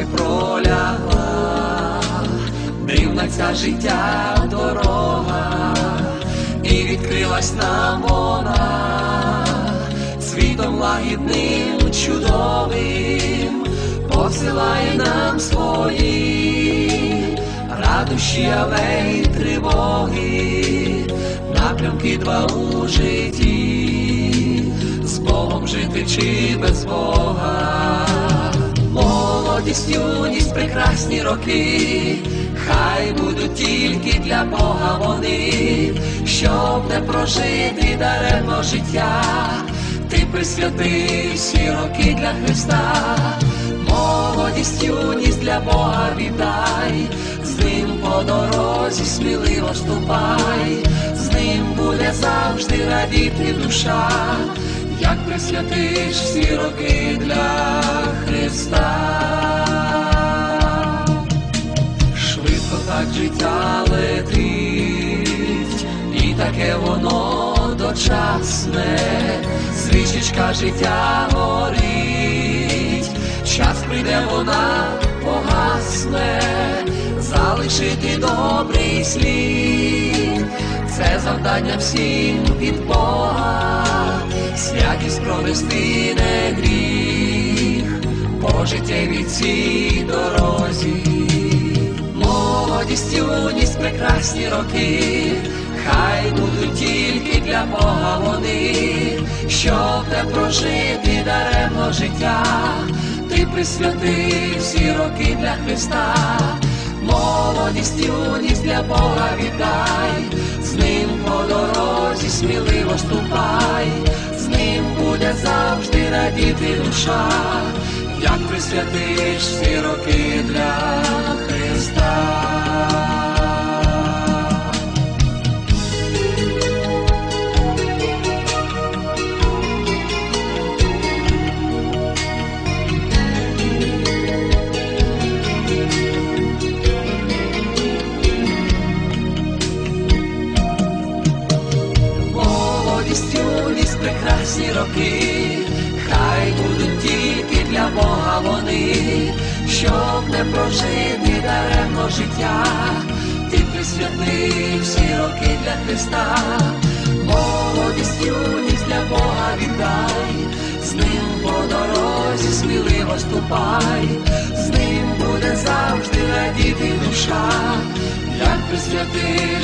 нами пролягла, дивна ця життя дорога, і відкрилась нам вона, світом лагідним, чудовим, посилає нам свої, радощі, але й тривоги, напрямки два у житті, з Богом жити чи без Бога. Молодість, юність, прекрасні роки, хай будуть тільки для Бога вони, щоб не прожити даремно життя, ти присвятив всі роки для Христа, молодість, юність для Бога віддай, з ним по дорозі сміливо ступай, з ним буде завжди радіти душа як присвятиш всі роки для воно дочасне, свічечка життя горить, час прийде вона погасне, залишити добрий слід, це завдання всім від Бога. Святість провести не гріх, по життєвій цій дорозі, молодість, юність, прекрасні роки, щоб не прожити даремно життя, ти присвятив всі роки для Христа. Молодість, юність для Бога віддай, з ним по дорозі сміливо ступай, з ним буде завжди радіти душа, як присвятиш всі роки для Христа. Молодість, юність, прекрасні роки, хай будуть тільки для Бога вони, щоб не прожити даремно життя, ти присвятив всі роки для Христа, молодість, юність для Бога віддай, з ним по дорозі сміливо ступай, з ним буде завжди радіти душа, як роки